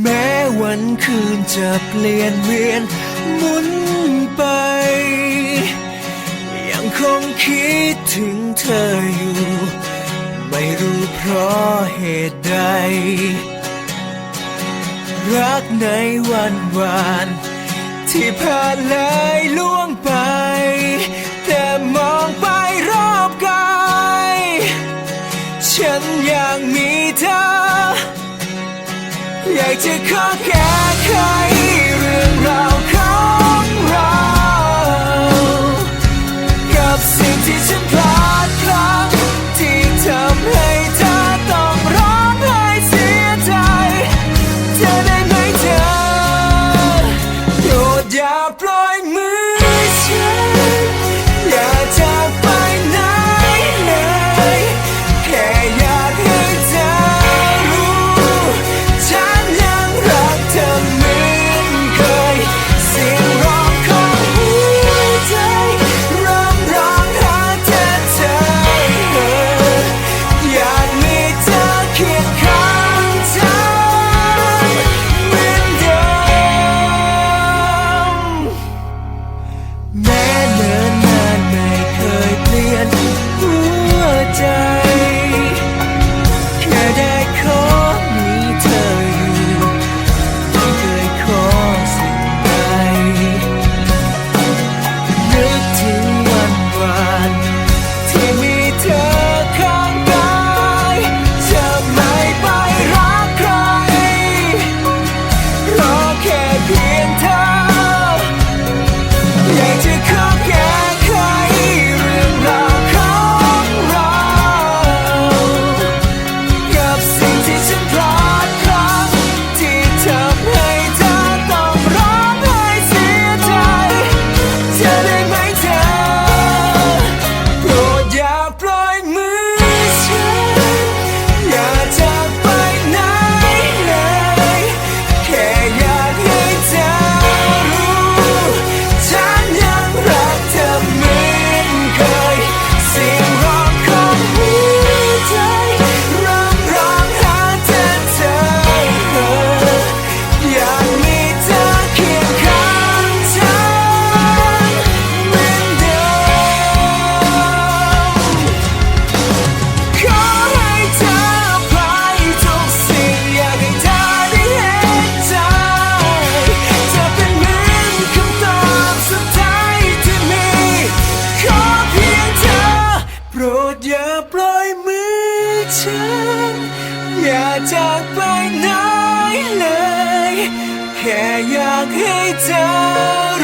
แม้วันคืนจะเปลี่ยนเวียนหมุนไป ยังคงคิดถึงเธออยู่ ไม่รู้เพราะเหตุใด รักในวันวาน ที่ผ่านเลยล่วงไปากจะขอแก้ไขเรื่องราวของเรา กับสิ่งที่ฉันพลาดครั้งที่ทำให้เธอต้องร้องไห้เสียใจ เธอได้ไหมเธอโปรดอย่าปล่อยมือ อย่าจากไปไหนเลย แค่อยากให้เธอ